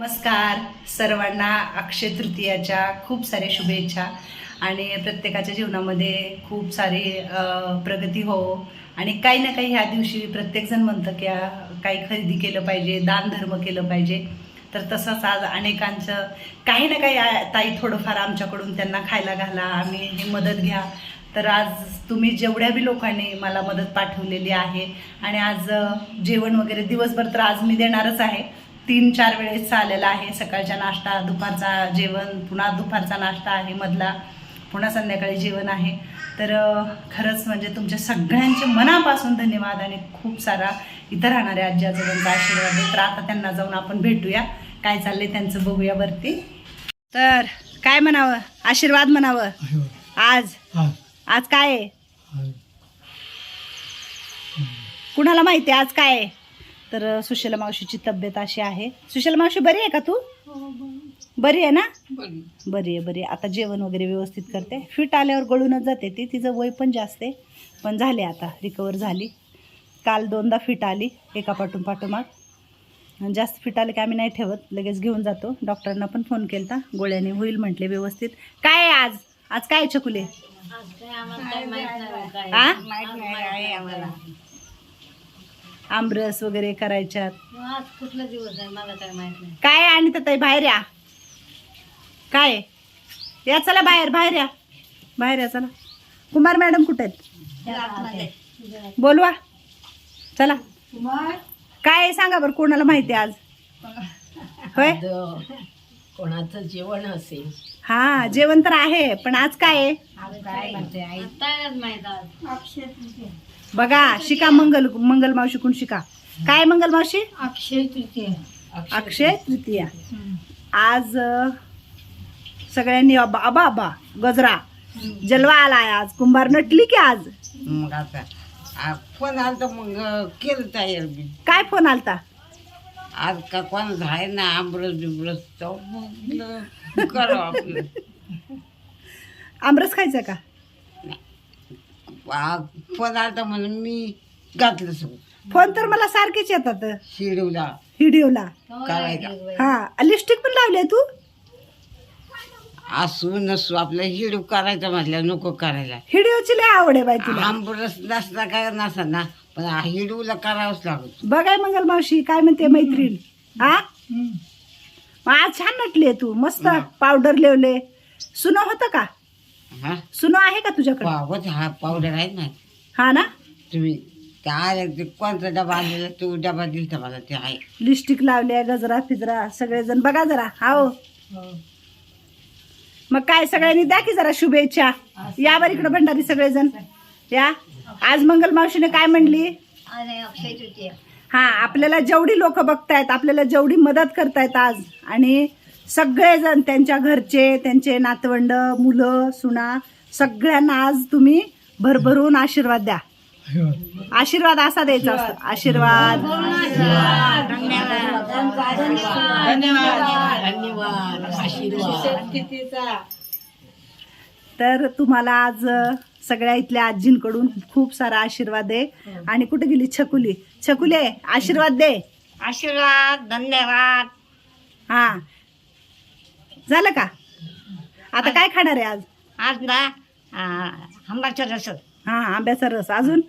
नमस्कार सर्वांना अक्षय तृतीयाच्या खूप साऱ्या शुभेच्छा आणि प्रत्येकाच्या जीवनामध्ये खूप सारी प्रगती हो. आणि काही ना काही ह्या दिवशी प्रत्येकजण म्हणतं की काही खरेदी केलं पाहिजे दानधर्म केलं पाहिजे. तर तसंच आज अनेकांचं काही ना काही ताई थोडंफार आमच्याकडून त्यांना खायला घाला आम्ही ही मदत घ्या. तर आज तुम्ही जेवढ्या बी लोकांनी मला मदत पाठवलेली आहे आणि आज जेवण वगैरे दिवसभर तर आज मी देणारच आहे. तीन चार वेळेस चाललेला आहे. सकाळचा नाश्ता दुपारचा जेवण पुन्हा दुपारचा नाश्ता आहे मधला. पुन्हा संध्याकाळी जेवण आहे. तर खरंच म्हणजे तुमच्या सगळ्यांचे मनापासून धन्यवाद आणि खूप सारा इथं राहणाऱ्या आजी आजोबांचा आशीर्वाद आहे तर आता त्यांना जाऊन आपण भेटूया. काय चाललंय त्यांचं बघूया वरती. तर काय म्हणावं? आशीर्वाद म्हणावं? आज? आज. काय आहे? कुणाला माहिती आज काय आहे? तर सुशीला मावशीची तब्येत अशी आहे. सुशीला मावशी बरी आहे का तू? बरी आहे ना? बरी आहे बरी आहे. आता जेवण वगैरे व्यवस्थित करते. फिट आल्यावर गळूनच जाते ती. तिचं वय पण जास्त आहे. पण झाले आता रिकवर झाली. काल दोनदा फिट आली एका पाठून पाठोमाग. जास्त फिट आले की आम्ही नाही ठेवत. लगेच घेऊन जातो. डॉक्टरांना पण फोन केला गोळ्याने होईल म्हटले व्यवस्थित. काय आहे आज? आज काय चकुले? आ? आमरस वगैरे करायच्यात. आज कुठला दिवस आहे मला काय माहीत नाही. काय आणि ताई? बाहेर या. काय? या चला बाहेर बाहेर या. बाहेर या चला. कुमार मॅडम कुठे आहेत? बोलवा. चला. काय आहे? सांगा बरं कोणाला माहिती आज? होय? कोणाचं जेवण असेल. हा जेवण तर आहे पण आज काय आहे? बघा शिका मंगल मंगल मावशी कोण शिका. काय मंगल मावशी? अक्षय तृतीय. अक्षय तृतीया आज सगळ्यांनी अबा अबा अबा गजरा. जलवा आलाय आज. कुंभार नटली की आज? मग आता आ, कोण आलं तर मग केलं तयार मी. काय फोन आलता? आज का कोण आहे ना आंबरस बिबरस तर मग करावं आपलं. आमरस खायचा का? आ, तर म्हणून मी घातलं सगळं. फोन तर मला सारखेच येतात. शिडूला व्हिडिओला करायचा हा लिपस्टिक पण लावली तू? असू नसू आपलं हिडू करायचं म्हटलं नको करायला. व्हिडिओची लय आवड आहे बाई तुला. आंबरस नसता काय नसा ना. पण हा हिडूला करावंच लागत बघाय मंगल मावशी काय म्हणते मैत्रीण? हा? मग आज छान नटली तू मस्त पावडर लेवले. सुनो होतं का? हा? सुनो आहे का तुझ्याकडे? पावच हा पावडर आहे ना. हा ना? तुम्ही ते कोणता डबा आणलेला तो डबा दिलता मला ते आहे. लिपस्टिक लावल्या गजरा फिजरा सगळेजण बघा जरा. हाओ मग काय सगळ्यांनी द्या की जरा शुभेच्छा? या बरं इकडं भंडारी सगळेजण. या? आज मंगल मावशीने काय म्हणली? अरे अक्षय तृतीय. हा आपल्याला जेवढी लोक बघतायत आपल्याला जेवढी मदत करतायत आज. आणि सगळेजण त्यांच्या घरचे त्यांचे नातवंड मुलं सुना सगळ्यांना आज तुम्ही भरभरून आशीर्वाद द्या. आशीर्वाद असा द्यायचा असतो. आशीर्वाद. धन्यवाद. आशीर्वाद तर तुम्हाला आज सगळ्या इथल्या आजींकडून खूप सारा आशीर्वाद आहे आणि कुठे गेली? छकुली. छकुले आशीर्वाद दे. आशीर्वाद धन्यवाद. हा. झालं का? आता काय खाणार आहे आज? आज ना आंबाचं रस. हा आंब्याचा रस. अजून?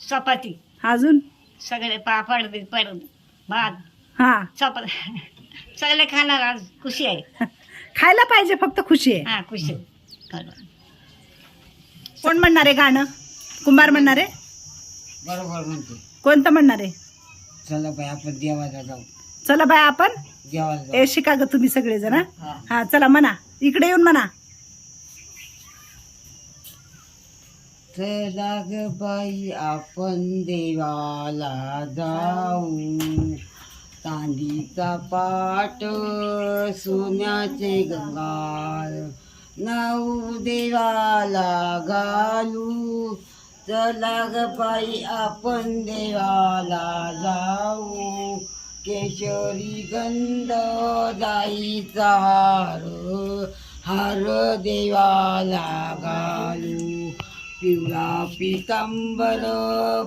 चपाती. अजून? सगळे पापड बिपड भात. हा. चपात सगळे खाणार आज. खुशी आहे. खायला पाहिजे फक्त खुशी आहे. हा खुशी आहे. कोण म्हणणार आहे गाणं? कुंभार म्हणणार आहे? बरोबर म्हणते. कोणतं म्हणणार आहे? चला बाई आपण देवाला जाऊ. चला बाय आपण? देवाला जाऊ. ए शिका ग तुम्ही सगळेजण हा? हा. हा चला म्हणा. इकडे येऊन म्हणा. चला ग बाई आपण देवाला जाऊ. चांदीचा पाट सोन्याचे गंगाळ नऊ देवाला घालू. चला ग आपण देवाला जाऊ. केशरी गंध जाईचा हार हार देवाला घालू. पिवळा पितांबर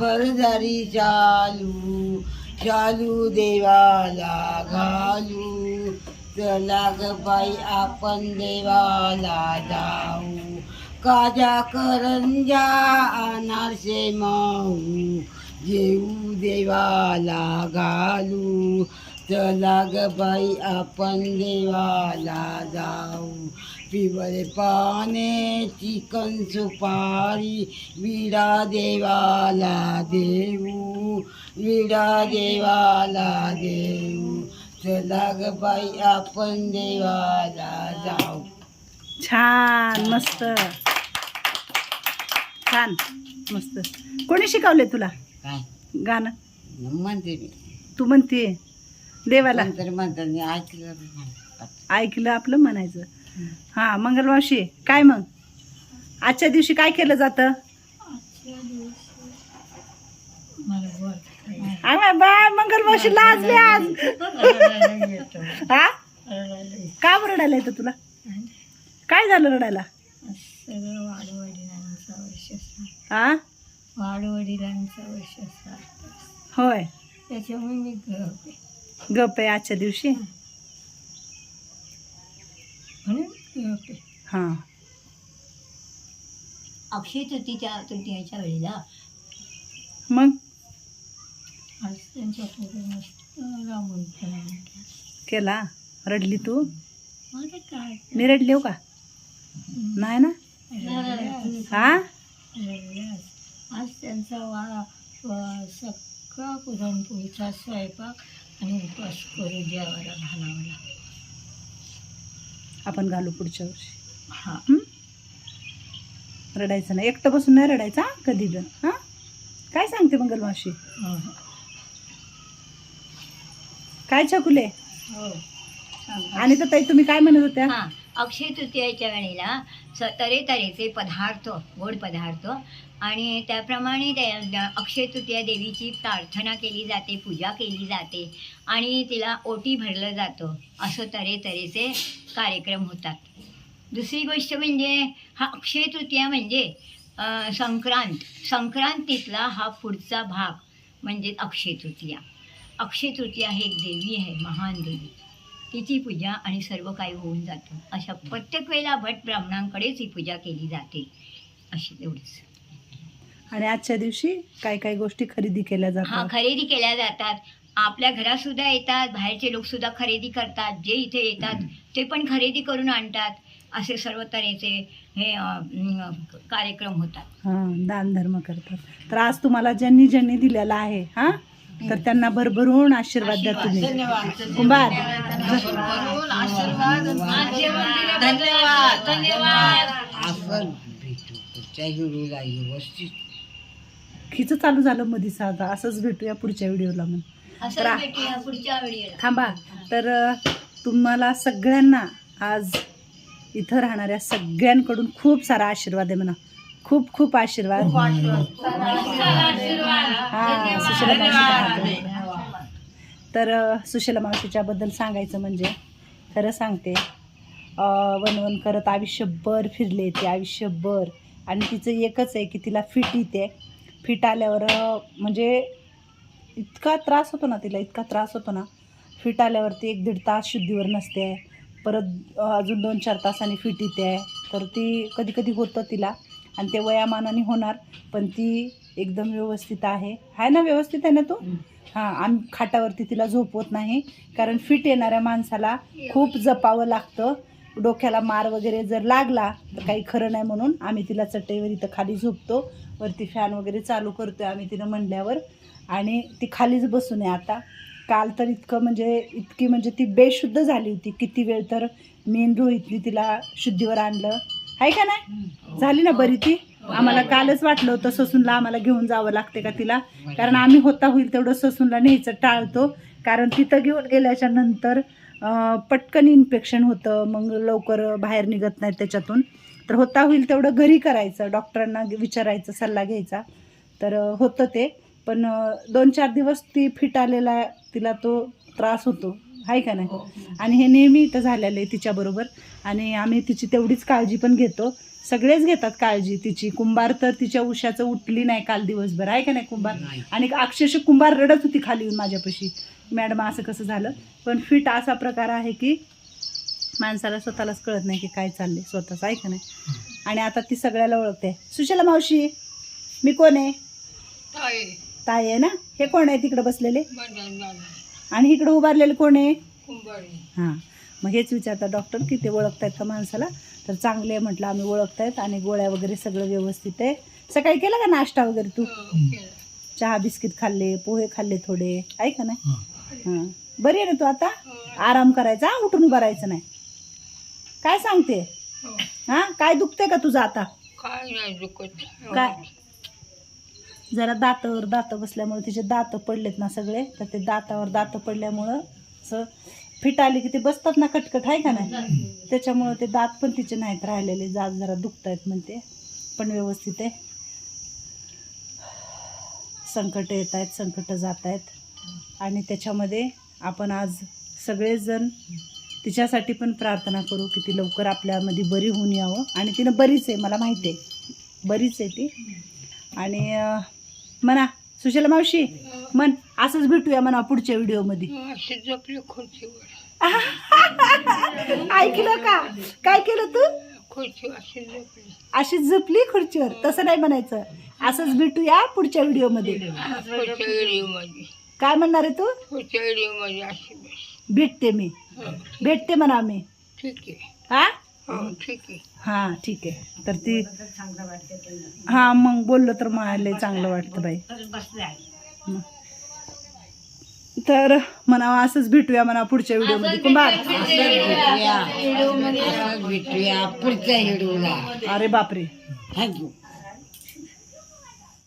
भरदारी चालू चालू देवाला घालू. चला ग बाई आपण देवाला जाऊ. काजा करंजा अनारसे माऊ जेऊ देवाला घालू. चला ग बाई आपण देवाला जाऊ. पिवळे पाने चिकन सुपारी विडा देवाला देऊ. विडा देवाला देऊ. चला ग बाई आपण देवाला जाऊ. छान मस्त. छान मस्त. कोणी शिकवले तुला? काय? गाणं? म्हणते मी तू म्हणते देवाला. नंतर म्हणतात मी ऐकलं बी म्हणतात. ऐकलं आपलं म्हणायचं. हा मंगलमावशी काय मग? आजच्या दिवशी काय केलं जातं? बाय मंगलमावशी लाजली आज. हा? का बरं रडायला येतं तुला? काय झालं रडायला? सगळं वाडवडिलांचा वर्ष हा? वाडवडिलांचा वर्ष होय. त्याच्यामुळे मी गप गप आहे आजच्या दिवशी? म्हणून गप आहे. हा. अक्षय तृतीच्या तृतीयाच्या वेळेला मग? आज त्यांच्या पुढे मस्त रामून केला? रडली तू? माझं काय? मी रडली हो का? नाही ना? हा. आज. त्यांचा वा वा- सगळा पुरणपोळीचा स्वयंपाक आणि उपवास करू जेवायला घालावला. आपण घालू पुढच्या वर्षी. हा? रडायचं नाही. एकटं बसून नाही रडायचं हा? कधी पण. हा? काय सांगते मंगलमावशी? हा. काय छकुले? हो. आणि तर ताई तुम्ही काय म्हणत होत्या? हा अक्षय तृतीयेच्या वेळेला स तऱ्हेतऱ्हेचे पदार्थ गोड पदार्थ आणि त्याप्रमाणे त्या अक्षय तृतीया देवीची प्रार्थना केली जाते पूजा केली जाते आणि तिला ओटी भरलं जातं. असं तऱ्हेतऱ्हेचे कार्यक्रम होतात. दुसरी गोष्ट म्हणजे हा अक्षय तृतीया म्हणजे अं, संक्रांत. संक्रांतीतला हा पुढचा भाग म्हणजे अक्षय तृतीया. अक्षय तृतीया ही एक देवी आहे महान देवी. तिची पूजा आणि सर्व काही होऊन जातं. अशा प्रत्येक वेळेला भट ब्राह्मणांकडेच ही पूजा केली जाते. अशी एवढीच. आणि आजच्या दिवशी काय काय गोष्टी खरेदी केल्या हा जातात खरेदी केल्या जातात. आपल्या घरात सुद्धा येतात बाहेरचे लोक सुद्धा खरेदी करतात जे इथे येतात ते पण खरेदी करून आणतात. असे सर्व तऱ्हेचे हे कार्यक्रम होतात. हा दान धर्म करतात. तर आज तुम्हाला ज्यांनी ज्यांनी दिलेला आहे हा? तर त्यांना भरभरून आशीर्वाद द्या तुम्ही. कुंभार. धन्यवाद. धन्यवाद. आपण भेटू पुढच्या हिरोला व्यवस्थित. खिच चालू झालं मधी साधा असंच भेटूया पुढच्या व्हिडिओला मग थांबा. तर तुम्हाला सगळ्यांना आज इथं राहणाऱ्या सगळ्यांकडून खूप सारा आशीर्वाद आहे म्हणा. खूप खूप आशीर्वाद. हा सुशीला मावशीच्या. तर सुशीला मावशीच्या बद्दल सांगायचं म्हणजे खरं सांगते वनवन करत आयुष्यभर फिरले ते आयुष्यभर. आणि तिचं एकच आहे की तिला फिट येते. फिट आल्यावर म्हणजे इतका त्रास होतो ना तिला इतका त्रास होतो ना. फिट आल्यावरती एक दीड तास शुद्धीवर नसते. परत अजून दोन चार तासांनी फिट येते. तर ती कधी कधी होतं तिला. आणि ते वयामानाने होणार पण ती एकदम व्यवस्थित आहे. आहे ना व्यवस्थित आहे ना तू? हां आम्ही खाटावरती तिला झोपवत नाही कारण फिट येणाऱ्या माणसाला खूप जपावं लागतं. डोक्याला मार वगैरे जर लागला तर काही खरं नाही म्हणून आम्ही तिला चटईवर इथं खाली झोपतो. वरती फॅन वगैरे चालू करतोय आम्ही तिनं म्हणल्यावर. आणि ती खालीच बसून आहे आता. काल तर इतकं म्हणजे इतकी म्हणजे ती बेशुद्ध झाली होती. किती वेळ तर मेन रोहितनी तिला शुद्धीवर आणलं. आहे का नाही? झाली ना बरी ती? आम्हाला कालच वाटलं होतं ससूनला आम्हाला घेऊन जावं लागते का तिला. कारण आम्ही होता होईल तेवढं ससूनला न्यायचं टाळतो. कारण तिथं घेऊन गेल्याच्यानंतर पटकन इन्फेक्शन होतं. मग लवकर बाहेर निघत नाही त्याच्यातून. तर होता होईल तेवढं घरी करायचं. डॉक्टरांना विचारायचं सल्ला घ्यायचा. तर होतं ते. पण दोन चार दिवस ती फिट आलेला तिला तो त्रास होतो. आहे का नाही? आणि हे नेहमी इथं झालेलं आहे तिच्याबरोबर आणि आम्ही तिची तेवढीच काळजी पण घेतो. सगळेच घेतात काळजी तिची. कुंभार तर तिच्या उशाचं उठली नाही काल दिवसभर. आहे का नाही कुंभार. आणि अक्षरशः कुंभार रडत होती खाली येऊन माझ्यापाशी. मॅडम असं कसं झालं? पण फिट असा प्रकार आहे की माणसाला स्वतःलाच कळत नाही की काय चाललंय स्वतःच. आहे का नाही? आणि आता ती सगळ्याला ओळखते. सुशला मावशी मी कोण आहे? ताई. आहे ना? हे कोण आहे तिकडे बसलेले? आणि इकडे उभारलेले कोण आहे? हां. मग हेच विचारतात डॉक्टर की ते ओळखतायत का माणसाला? तर चांगले आहे म्हटलं आम्ही ओळखतायत आणि गोळ्या वगैरे सगळं व्यवस्थित आहे. सकाळी केला का नाश्ता वगैरे तू? चहा बिस्किट खाल्ले पोहे खाल्ले थोडे. आहे का नाही? हां. बरी आहे ना तू आता? आराम करायचा हा, उठून उभं राहायचं नाही. काय सांगते? हा? काय दुखतंय का तुझं आता? काय नाही दुखत. काय? जरा दातावर दात बसल्यामुळे तिचे दात पडलेत ना सगळे तर ते दातावर दात पडल्यामुळं असं फिट आली की ते बसतात ना कटकट आहे का नाही? त्याच्यामुळं ते दात पण तिचे नाहीत राहिलेले दात जरा दुखतायत म्हणते पण व्यवस्थित आहे. संकट येत आहेत संकट जात आहेत. आणि त्याच्यामध्ये आपण आज सगळेजण तिच्यासाठी पण प्रार्थना करू की ती लवकर आपल्यामध्ये बरी होऊन यावं. आणि तिनं बरीच आहे मला माहिती आहे. बरीच आहे ती. आणि म्हणा सुशला मावशी म्हण असंच भेटूया म्हणा पुढच्या व्हिडिओमध्ये. असे जपले खुर्चीवर. ऐकलं का? काय केलं तू? खुर्ची असे जपली अशीच झोपली खुर्चीवर? तसं नाही म्हणायचं. असंच भेटूया पुढच्या व्हिडिओमध्ये. पुढच्या व्हिडिओमध्ये. काय म्हणणार आहे तू? पुढच्या व्हिडिओमध्ये असे बस. भेटते मी. भेटते म्हणा मी. ठीक आहे. हा? हो ठीक आहे. हा ठीक आहे. तर ती हा मग बोललं तर मला चांगलं वाटतं बाई. तर म्हणावं असंच भेटूया म्हणा पुढच्या व्हिडिओमध्ये. कुंभार भेटूया पुढच्या व्हिडिओला अरे बापरे. थँक्यू